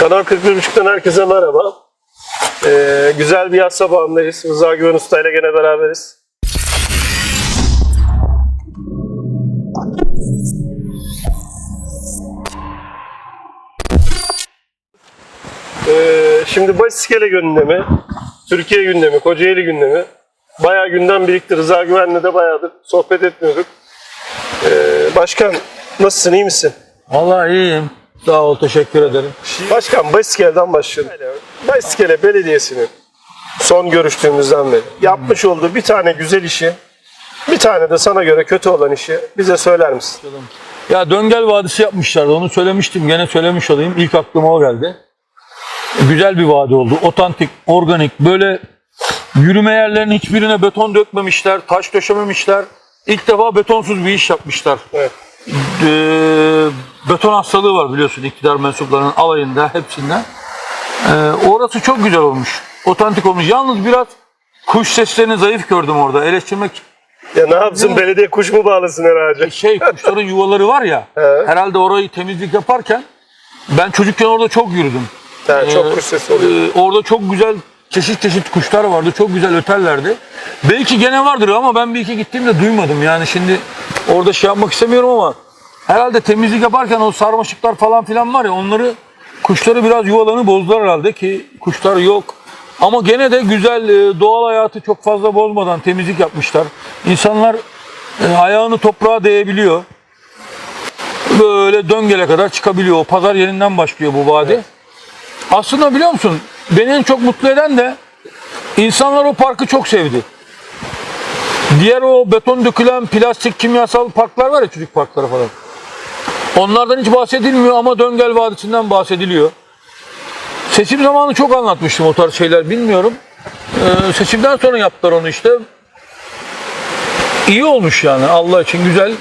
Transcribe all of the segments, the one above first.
Kanal 41.5'tan herkese merhaba. Ee, güzel bir yaz sabahındayız. Rıza Güven Usta ile gene beraberiz. Ee, şimdi Basiskele gündemi, Türkiye gündemi, Kocaeli gündemi. Bayağı gündem birikti. Rıza Güven'le de bayağıdır sohbet etmiyorduk. Ee, başkan nasılsın, iyi misin? Vallahi iyiyim. Sağ ol, teşekkür ederim. Başkan Basiskel'den başlayalım. Basiskele Belediyesi'nin son görüştüğümüzden beri yapmış olduğu bir tane güzel işi, bir tane de sana göre kötü olan işi bize söyler misin? Ya Döngel Vadisi yapmışlardı. Onu söylemiştim. Gene söylemiş olayım. İlk aklıma o geldi. Güzel bir vadi oldu. Otantik, organik. Böyle yürüme yerlerinin hiçbirine beton dökmemişler. Taş döşememişler. İlk defa betonsuz bir iş yapmışlar. Evet. Ee, beton hastalığı var biliyorsun iktidar mensuplarının alayında hepsinden. Ee, orası çok güzel olmuş. Otantik olmuş. Yalnız biraz kuş seslerini zayıf gördüm orada. Eleştirmek Ya ne yapsın belediye kuş mu bağlasın herhalde? şey kuşların yuvaları var ya. Herhalde orayı temizlik yaparken ben çocukken orada çok yürüdüm. Yani çok Ee, kuş sesi oluyor. Ee, orada çok güzel çeşit çeşit kuşlar vardı. Çok güzel öterlerdi. Belki gene vardır ama ben bir iki gittiğimde duymadım. Yani şimdi orada şey yapmak istemiyorum ama herhalde temizlik yaparken o sarmaşıklar falan filan var ya onları kuşları biraz yuvalarını bozdular herhalde ki kuşlar yok. Ama gene de güzel e, doğal hayatı çok fazla bozmadan temizlik yapmışlar. İnsanlar e, ayağını toprağa değebiliyor. Böyle döngele kadar çıkabiliyor. O pazar yerinden başlıyor bu vadi. Aslında biliyor musun? Beni en çok mutlu eden de insanlar o parkı çok sevdi. Diğer o beton dökülen plastik kimyasal parklar var ya çocuk parkları falan. Onlardan hiç bahsedilmiyor ama Döngel Vadisi'nden bahsediliyor. Seçim zamanı çok anlatmıştım o tarz şeyler bilmiyorum. Ee, seçimden sonra yaptılar onu işte. İyi olmuş yani Allah için güzel.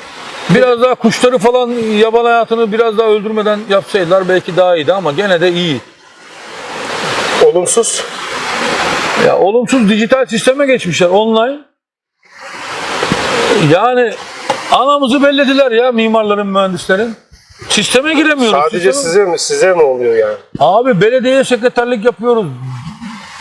Biraz daha kuşları falan yaban hayatını biraz daha öldürmeden yapsaydılar belki daha iyiydi ama gene de iyi. Olumsuz. Ya olumsuz dijital sisteme geçmişler online. Yani anamızı bellediler ya mimarların, mühendislerin. Sisteme giremiyoruz. Sadece Sisteme- size mi, size mi oluyor yani? Abi belediyeye sekreterlik yapıyoruz.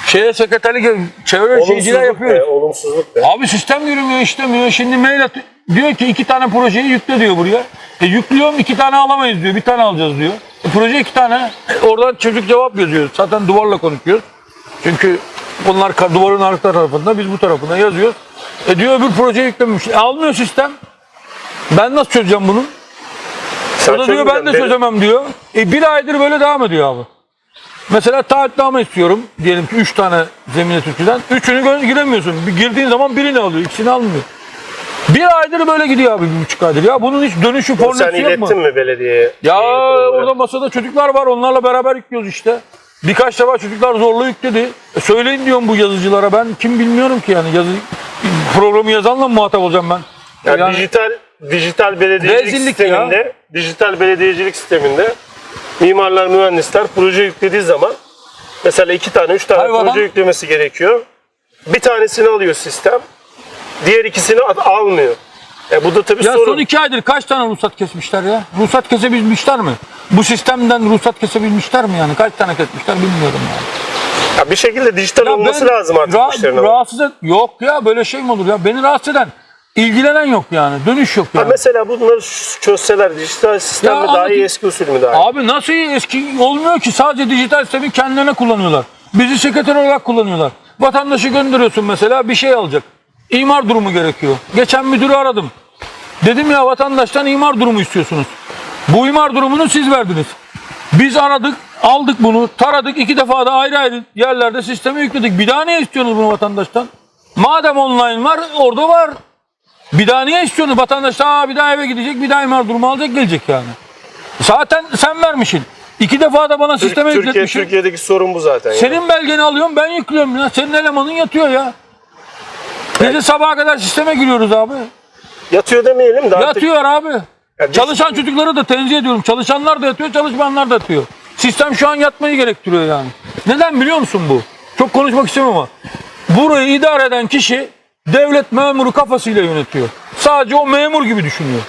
Şeye sekreterlik, çevre şeyciler Olumsuzluk yapıyoruz. be, olumsuzluk be. Abi sistem yürümüyor, işlemiyor. Şimdi mail at diyor ki iki tane projeyi yükle diyor buraya. E yüklüyorum iki tane alamayız diyor. Bir tane alacağız diyor. E, proje iki tane. E, oradan çocuk cevap yazıyor. Zaten duvarla konuşuyoruz. Çünkü bunlar ka- duvarın arka tarafında, biz bu tarafında yazıyoruz. E diyor öbür projeyi yüklememiş. E, almıyor sistem. Ben nasıl çözeceğim bunu? Sen O da diyor ben de çözemem diyor. E bir aydır böyle devam ediyor abi. Mesela taahhütname istiyorum. Diyelim ki 3 tane zemine türküden. Üçünü giremiyorsun. Bir girdiğin zaman birini alıyor. ikisini almıyor. Bir aydır böyle gidiyor abi bir buçuk aydır. Ya bunun hiç dönüşü Sen fornesi yok mu? ilettin mi belediyeye? Ya orada masada çocuklar var. Onlarla beraber yüklüyoruz işte. Birkaç defa çocuklar zorla yükledi. E söyleyin diyorum bu yazıcılara. Ben kim bilmiyorum ki yani. Yazı, programı yazanla mı muhatap olacağım ben? Yani, Yani- dijital dijital belediyecilik Rezillik sisteminde, dijital belediyecilik sisteminde mimarlar, mühendisler proje yüklediği zaman mesela iki tane, üç tane Hayır, proje adam- yüklemesi gerekiyor. Bir tanesini alıyor sistem, diğer ikisini al- almıyor. E bu da tabii Ya sorun. son iki aydır kaç tane ruhsat kesmişler ya? Ruhsat kesebilmişler mi? Bu sistemden ruhsat kesebilmişler mi yani? Kaç tane kesmişler bilmiyorum yani. Ya bir şekilde dijital Ya olması lazım artık ra- işlerin. Rahatsız et. Yok ya böyle şey mi olur ya? Beni rahatsız eden, ilgilenen yok yani. Dönüş yok Ha yani. mesela bunları çözseler dijital sistem Ya mi daha iyi anlatayım. eski usul mü daha iyi? Abi nasıl iyi? eski olmuyor ki sadece dijital sistemi kendilerine kullanıyorlar. Bizi sekreter olarak kullanıyorlar. Vatandaşı gönderiyorsun mesela bir şey alacak. İmar durumu gerekiyor. Geçen müdürü aradım. Dedim ya vatandaştan imar durumu istiyorsunuz. Bu imar durumunu siz verdiniz. Biz aradık, aldık bunu, taradık. iki defa da ayrı ayrı yerlerde sisteme yükledik. Bir daha niye istiyorsunuz bunu vatandaştan? Madem online var, orada var. Bir daha niye istiyorsunuz? Vatandaş daha bir daha eve gidecek, bir daha imar durumu alacak, gelecek yani. Zaten sen vermişsin. İki defa da bana Türk- sisteme Türkiye, yükletmişsin. Türkiye'deki sorun bu zaten. yani. Senin belgeni alıyorum, ben yüklüyorum ya. Senin elemanın yatıyor ya. Gece sabaha kadar sisteme giriyoruz abi. Yatıyor demeyelim de artık Yatıyor abi. Ya biz- Çalışan çocukları da tenzih ediyorum. Çalışanlar da yatıyor, çalışmayanlar da yatıyor. Sistem şu an yatmayı gerektiriyor yani. Neden biliyor musun bu? Çok konuşmak istemem ama. Burayı idare eden kişi devlet memuru kafasıyla yönetiyor. Sadece o memur gibi düşünüyor.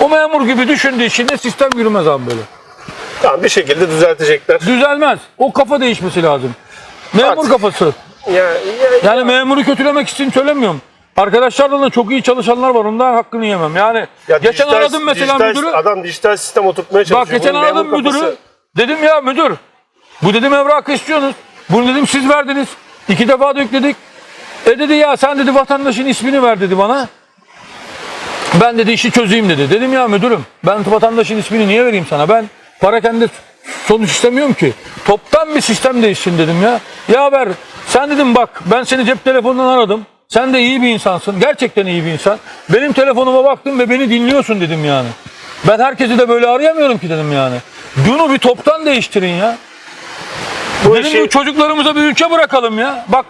O memur gibi düşündüğü için de sistem yürümez abi böyle. Tamam bir şekilde düzeltecekler. Düzelmez. O kafa değişmesi lazım. Memur Bak. kafası. Ya, ya, Yani memuru kötülemek için söylemiyorum. Arkadaşlarla da çok iyi çalışanlar var. Onların hakkını yemem. Yani ya geçen dijital- aradım mesela dijital- müdürü. Adam dijital sistem oturtmaya çalışıyor. Bak geçen Bunun aradım müdürü. kafası- Dedim ya müdür. Bu dedim evrakı istiyorsunuz. Bunu dedim siz verdiniz. İki defa da yükledik. E dedi ya sen dedi vatandaşın ismini ver dedi bana. Ben dedi işi çözeyim dedi. Dedim ya müdürüm ben vatandaşın ismini niye vereyim sana? Ben para kendi sonuç istemiyorum ki. Toptan bir sistem değişsin dedim ya. Ya ver sen dedim bak ben seni cep telefonundan aradım. Sen de iyi bir insansın. Gerçekten iyi bir insan. Benim telefonuma baktın ve beni dinliyorsun dedim yani. Ben herkesi de böyle arayamıyorum ki dedim yani. Bunu bir toptan değiştirin ya. Bu Dedim işi- bu çocuklarımıza bir ülke bırakalım ya. Bak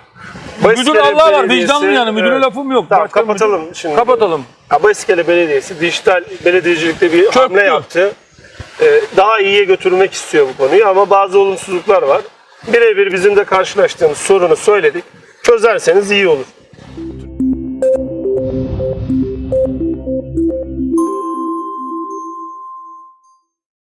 Baskele müdür Allah var Belediyesi- vicdanlı yani müdüre Evet. lafım yok. Tamam, Başka kapatalım müdür- şimdi. Kapatalım. Abaskele Belediyesi dijital belediyecilikte bir hamle yaptı. Ee, daha iyiye götürmek istiyor bu konuyu ama bazı olumsuzluklar var. Birebir bizim de karşılaştığımız sorunu söyledik. Çözerseniz iyi olur.